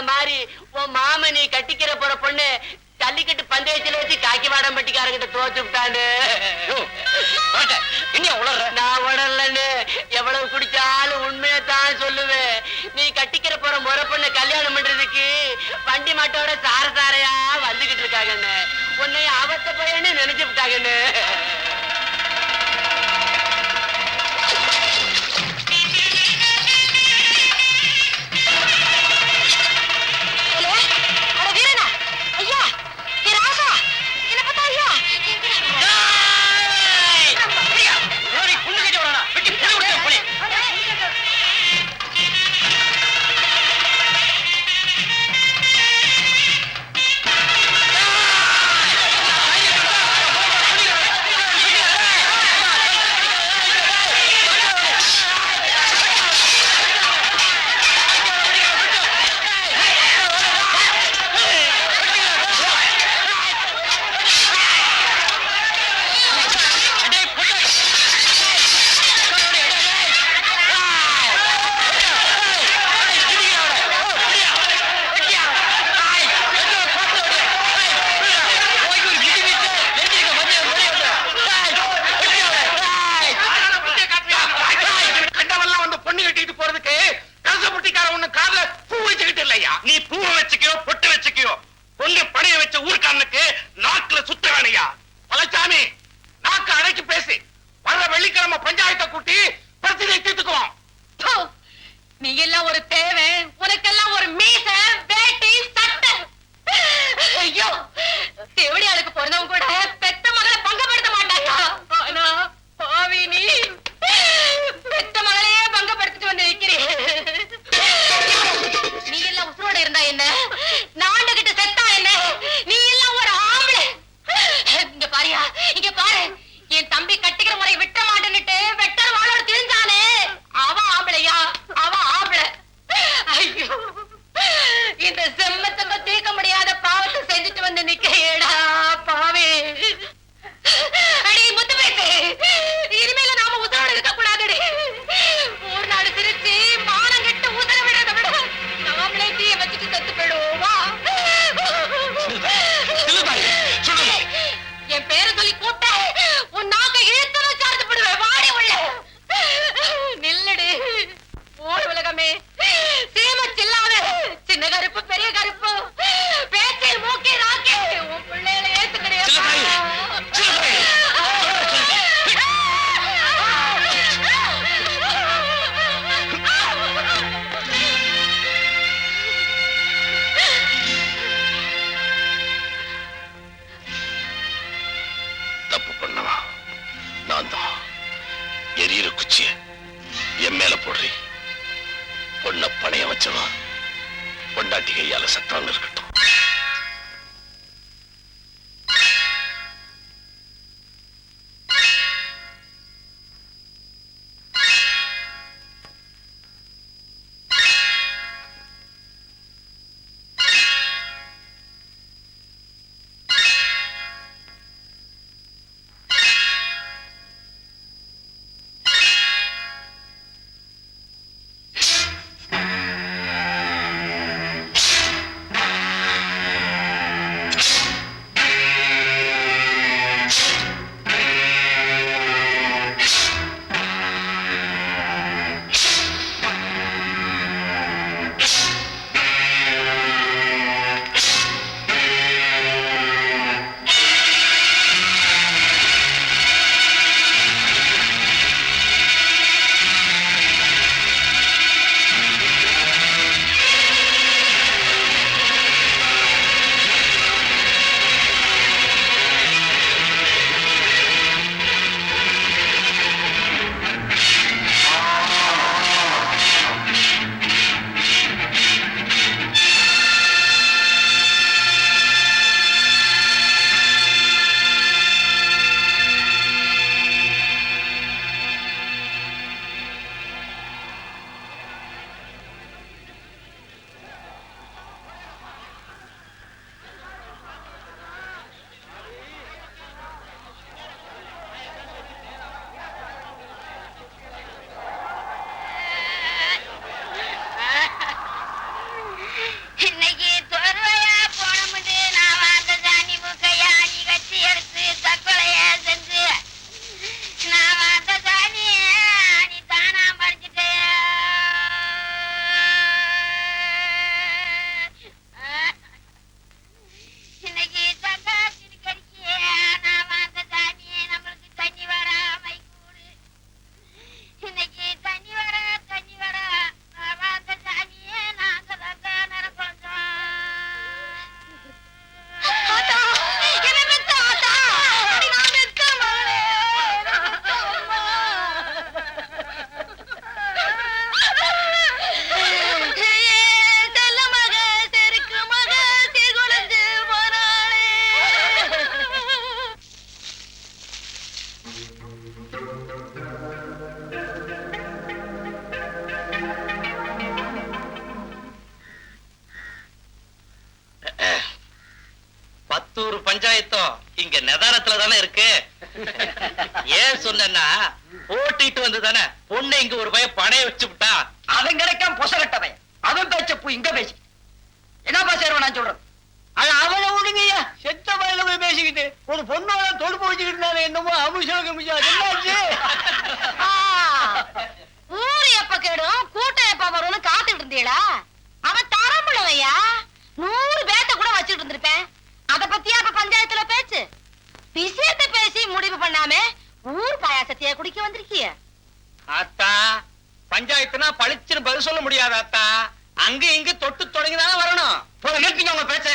அந்த மாதிரி உன் மாம நீ கட்டிக்கிற போற பொண்ணு ஜல்லிக்கட்டு பந்தயத்துல வச்சு காக்கிவாடம்பட்டிக்காரங்கிட்ட தோச்சு விட்டாண்டு. இன்னும் நான் உடலன்னு எவ்வளவு குடிச்சாலும் உண்மையை தான் சொல்லுவேன். நீ கட்டிக்கிற போற முறை பொண்ணு கல்யாணம் பண்றதுக்கு வண்டி மாட்டோட சார சாரையா வந்துகிட்டு இருக்காங்கன்னு. உன்னை அவத்த போயன்னு நினைச்சு விட்டாங்கன்னு. நீ எல்லாம் ஒரு தேவை செல்லமே சீம சில்லாத சின்ன கருப்பு பெரிய கருப்பு. பேச்சு மூக்கி நாக்கி உன் பிள்ளைகளை ஏத்துக்கிடையா எரியற குச்சிய என் மேல போடுறேன். பொண்ண பணைய வச்சவன். பொண்டாட்டி கையால சத்தம் இருக்கட்டும். இன்னைக்கு பஞ்சாயத்தும் இங்க நெதாரத்துல தானே இருக்கு. ஏன் சொன்னா போட்டிட்டு வந்து தானே பொண்ணு இங்க ஒரு பையன் பணைய வச்சு விட்டா அவன் கிடைக்காம பொசகட்டவன் அவன் பேச்ச பூ இங்க பேசி. என்னப்பா சேருவ நான் சொல்றேன் அது அவனை விடுங்கய்யா செத்த வயல போய் பேசிக்கிட்டு ஒரு பொண்ணோட தொடுப்பு வச்சுக்கிட்டு என்னமோ அமிஷம் கமிஷம் என்னாச்சு ஆ, ஊரு எப்ப கேடும் கூட்டம் எப்ப வரும்னு காத்துட்டு இருந்தீங்களா அவன் தரமுள்ளவையா நூறு பேத்த கூட வச்சுட்டு இருந்திருப்பேன் அத பத்தியா அப்ப பஞ்சாயத்துல பேச்சு விஷயத்தை பேசி முடிவு பண்ணாம ஊர் பாயாசத்தையே குடிக்க வந்திருக்கிய அத்தா பஞ்சாயத்துனா பளிச்சுன்னு பதில் சொல்ல முடியாது அத்தா அங்க இங்க தொட்டு தொடங்கிதானே வரணும். போத நிறுத்திங்க உங்க பேச்ச.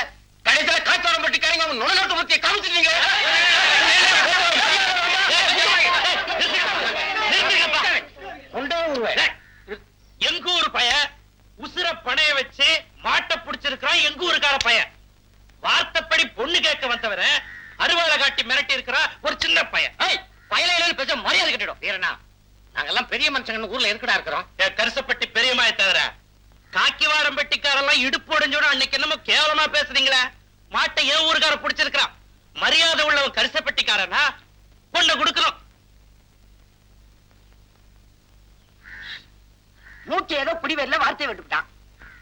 கடைசியில காய்ச்சோரம் பட்டி கரைங்க அவங்க நுழைநாட்டு பத்தியை காமிச்சிட்டீங்க எங்க ஊர் பைய? உசுர பணைய வச்சு மாட்டை பிடிச்சிருக்கிறான் எங்க ஊருக்கார பையன் வார்த்தைப்படி பொண்ணு கேட்க வந்தவர அருவாளை காட்டி மிரட்டி இருக்கிறா ஒரு சின்ன பையன் பயலையில பேச மரியாதை கட்டிடும். வீரண்ணா நாங்கெல்லாம் பெரிய மனுஷங்க ஊர்ல இருக்கடா இருக்கிறோம்? கரிசப்பட்டி பெரியமாய தவிர. காக்கிவாடம் பெட்டிக்காரெல்லாம் இடுப்பு உடைஞ்சோட அன்னைக்கு என்னமோ கேவலமா பேசுறீங்களே? மாட்டை ஏன் ஊருக்கார பிடிச்சிருக்கிறான்? மரியாதை உள்ளவன் கரிசப்பட்டிக்காரனா? பொண்ணை கொடுக்கிறோம் மூச்சு ஏதோ பிடிவெல்ல வார்த்தை விட்டுவிட்டான்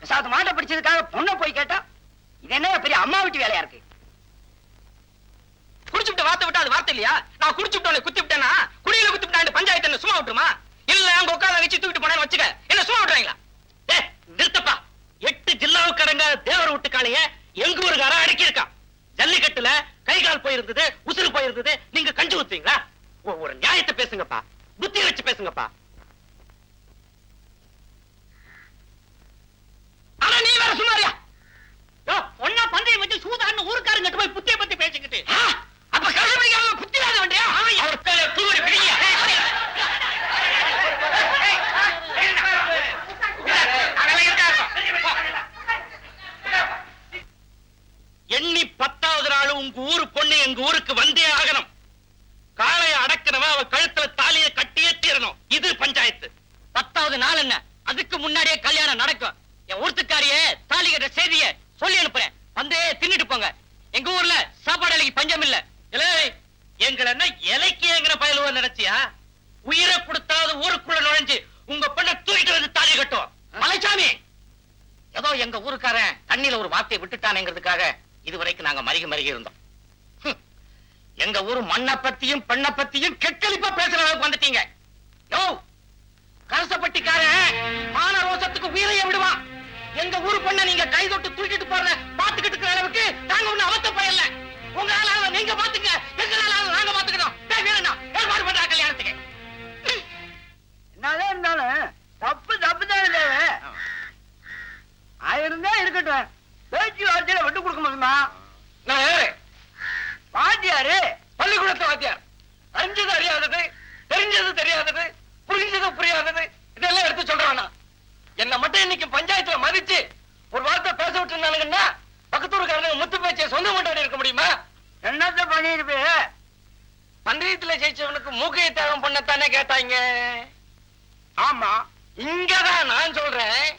சாத்து மாட்டை பிடிச்சதுக்காக பொண்ணை போய் கேட்டா இது என்ன பெரிய அம்மா வீட்டு வேலையா இருக்கு? குடிச்சுட்டு வார்த்தை விட்டா அது வார்த்தை இல்லையா? நான் குடிச்சுட்டோம் குத்தி விட்டேனா? குடியில குத்தி விட்டா பஞ்சாயத்து என்ன சும்மா விட்டுருமா? இல்ல அங்க உட்கார வச்சு தூக்கிட்டு போனேன்னு வச்சுக்க. என்ன சும்மா விட்டுறாங்களா? ஏ நிறுத்தப்பா. எட்டு ஜில்லாவுக்கு அடங்க தேவர் வீட்டுக்காளைய எங்க ஊருக்கார அடக்கி இருக்கான் ஜல்லிக்கட்டுல கை கால் போயிருந்தது உசுறு போயிருந்தது. நீங்க கஞ்சி ஊத்துவீங்களா ஒரு நியாயத்தை பேசுங்கப்பா. புத்தி வச்சு பேசுங்கப்பா. ஆனா நீ வேற சும்மாரியா யோ, ஒண்ணா பந்தயம் வச்சு சூதான்னு ஊருக்காரங்க போய் புத்திய பத்தி பேசிக்கிட்டு. அப்ப கழுவிக்காரங்க புத்தி வேண்டியா? அவர் தூவடி பிடிங்க எண்ணி பத்தாவது நாள் உங்க ஊரு பொண்ணு எங்க ஊருக்கு வந்தே ஆகணும். காளைய அடக்கணவன் அவ கழுத்துல தாலியை கட்டியே தீரணும். இது பஞ்சாயத்து. பத்தாவது நாள் என்ன? அதுக்கு முன்னாடியே கல்யாணம் நடக்கும். என் ஊர்த்துக்காரிய தாலி கட்ட செய்திய சொல்லி அனுப்புறேன். வந்து தின்னுட்டு போங்க. எங்க ஊர்ல சாப்பாடு அலைக்கு பஞ்சம் இல்ல. இலே, எங்களை என்ன இலைக்கு எங்கிற பயலுவ நினைச்சியா? உயிரை கொடுத்தாவது ஊருக்குள்ள நுழைஞ்சு உங்க பொண்ணை தூக்கிட்டு வந்து தாலி கட்டும் மலைச்சாமி! ஏதோ எங்க ஊருக்காரன் தண்ணியில ஒரு வார்த்தையை விட்டுட்டானேங்கிறதுக்காக இதுவரைக்கும் நாங்க மருகி மருகி இருந்தோம். எங்க ஊர் மண்ணை பத்தியும் பெண்ணை பத்தியும் கெட்டலிப்பா பேசுற அளவுக்கு வந்துட்டீங்க. யோ கரசப்பட்டிக்காரன் மான ரோசத்துக்கு உயிரைய விடுவான். எங்க ஊர் பொண்ணை நீங்க கை தொட்டு தூக்கிட்டு போறத பாத்துக்கிட்டு இருக்கிற அளவுக்கு நாங்க ஒண்ணு அவத்த பயல்ல. உங்களால நீங்க பாத்துங்க எங்களால நாங்க பாத்துக்கிறோம் வீரண்ணா ஏற்பாடு பண்றா கல்யாணத்துக்கு. என்னதான் இருந்தாலும் தப்பு தப்பு தான் தேவை ஆயிருந்தா இருக்கட்டும். பேச்சு வார்த்தையில விட்டு கொடுக்க முடியுமா? நான் வாத்தியாரு பள்ளிக்கூடத்து வாத்தியார். அறிஞ்சது அறியாதது தெரிஞ்சது தெரியாதது புரிஞ்சது புரியாதது இதெல்லாம் எடுத்து சொல்றானா என்ன மட்டும் இன்னைக்கு பஞ்சாயத்துல மதிச்சு ஒரு வார்த்தை பேச விட்டு இருந்தானுங்கன்னா பக்கத்து ஊருக்காரங்க முத்து பேச்சை சொந்த கொண்டாடி இருக்க முடியுமா? என்னத்த பண்ணிருப்பே? பந்தயத்துல ஜெயிச்சவனுக்கு மூக்கையை தியாகம் பண்ணத்தானே கேட்டாங்க ஆமா. இங்கதான் நான் சொல்றேன்.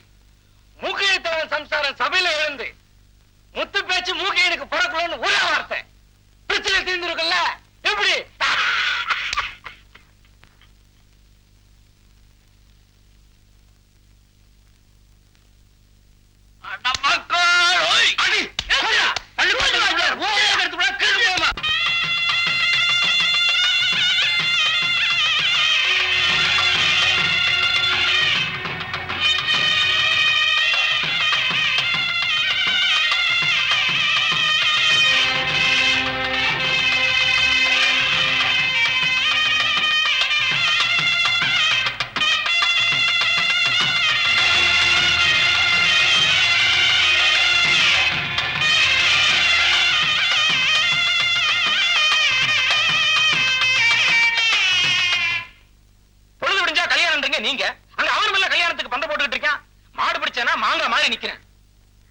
நீங்க? அங்க அவன் மேல கல்யாணத்துக்கு பந்த போட்டுக்கிட்டு இருக்கான். மாடு பிடிச்சேனா மாங்க மாதிரி நிக்கிறேன்.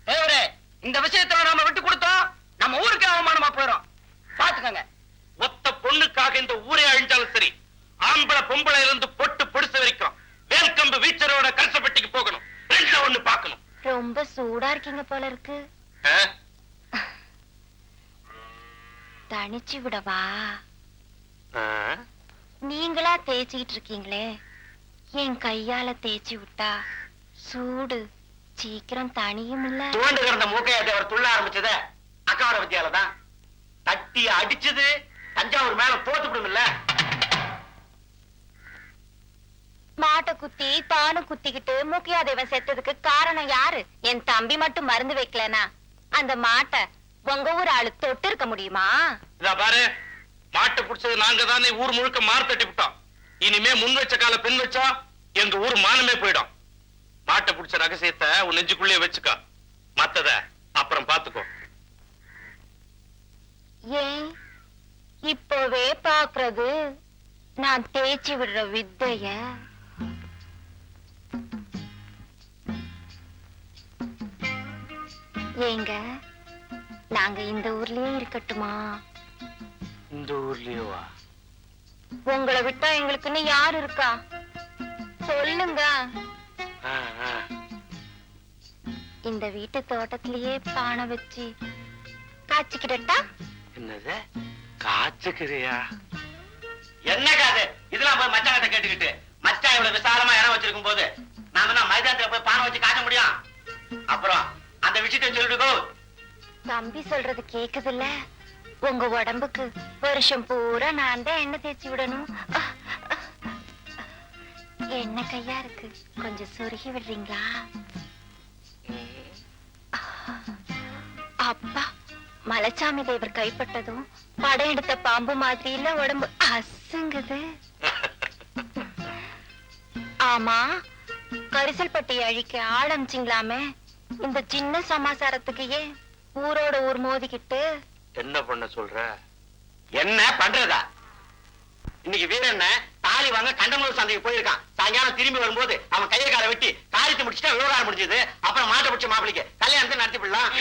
தேவரே இந்த விஷயத்துல நாம விட்டு கொடுத்தோம். நம்ம ஊருக்கு அவமானமா போயிடும். பாத்துக்கங்க ஒத்த பொண்ணுக்காக இந்த ஊரே அழிஞ்சாலும் சரி ஆம்பளை பொம்பளை இருந்து பொட்டு பொடிசு வரைக்கும் வேல்கம்பு வீச்சரோட கல்சப்பட்டிக்கு போகணும். ரெண்டுல ஒண்ணு பார்க்கணும். ரொம்ப சூடா இருக்கீங்க போல இருக்கு. ஆ? தணிச்சு விடவா? ஆ? நீங்களா தேய்ச்சிக்கிட்டு இருக்கீங்களே. என் கையால தேய்ச்சி விட்டா சூடு. சீக்கிரம் தணியும் இல்ல துவண்டு கிடந்த மூக்கையாட்டி அவர் துள்ள ஆரம்பிச்சத அக்காவோட பத்தியால தான் தட்டி அடிச்சது தஞ்சாவூர் மேல தோத்து இல்ல மாட்டை குத்தி தானும் குத்திக்கிட்டு மூக்கியாதேவன் செத்ததுக்கு காரணம் யாரு? என் தம்பி மட்டும் மருந்து வைக்கலனா? அந்த மாட்டை உங்க ஊர் ஆளு தொட்டு இருக்க முடியுமா? பாரு மாட்டை புடிச்சது நாங்க தானே ஊர் முழுக்க மாறு தட்டி விட்டோம். இனிமே முன் வச்ச கால பின் வச்சா எங்க ஊர் மானமே போயிடும். மாட்டை புடிச்ச ரகசியத்தை உன் நெஞ்சுக்குள்ளே வச்சுக்கோ. மத்தத அப்புறம் பாத்துக்கோ. ஏன் இப்போவே பாக்குறது நான் தேய்ச்சி விடுற வித்தைய. ஏங்க நாங்க இந்த ஊர்லயே இருக்கட்டுமா? இந்த ஊர்லயேவா? உங்களை விட்டா எங்களுக்குன்னு யார் இருக்கா? சொல்லுங்க. இந்த வீட்டு தோட்டத்திலேயே பானை வச்சு காய்ச்சிக்கிட்டா என்னது? காய்ச்சுக்கிறியா? என்ன காது? இதெல்லாம் போய் மச்சாங்கிட்ட கேட்டுக்கிட்டு. மச்சான் இவ்வளவு விசாலமா இடம் வச்சிருக்கும் போது நாம என்ன மைதானத்துல போய் பானை வச்சு காட்ட முடியும்? அப்புறம் அந்த விஷயத்தை சொல்லிட்டு. தம்பி சொல்றது கேக்குதுல்ல. உங்க உடம்புக்கு வருஷம் பூரா நான் தான் எண்ணெய் தேய்ச்சி விடணும். என்ன கையா இருக்கு? கொஞ்சம் சொருகி விடுறீங்களா? அப்பா மலைச்சாமி தேவர் கைப்பட்டதும் படம் எடுத்த பாம்பு மாதிரி இல்ல உடம்பு அசுங்குது. ஆமா கரிசல் பட்டி அழிக்க ஆரம்பிச்சிங்களாமே இந்த சின்ன சமாசாரத்துக்கு ஏன் ஊரோட ஊர் மோதிக்கிட்டு என்ன பண்ண சொல்ற? என்ன பண்றதா? இன்னைக்கு வீரண்ண தாலி வாங்க கண்டமூர் சந்தைக்கு போயிருக்கான். சாயங்காலம் திரும்பி வரும்போது அவன் கையை காலை வெட்டி காரியத்தை முடிச்சுட்டா விவகாரம் முடிஞ்சது. அப்புறம் மாட்டை பிடிச்ச மாப்பிளைக்கு கல்யாணத்தை நடத்தி விடலாம்.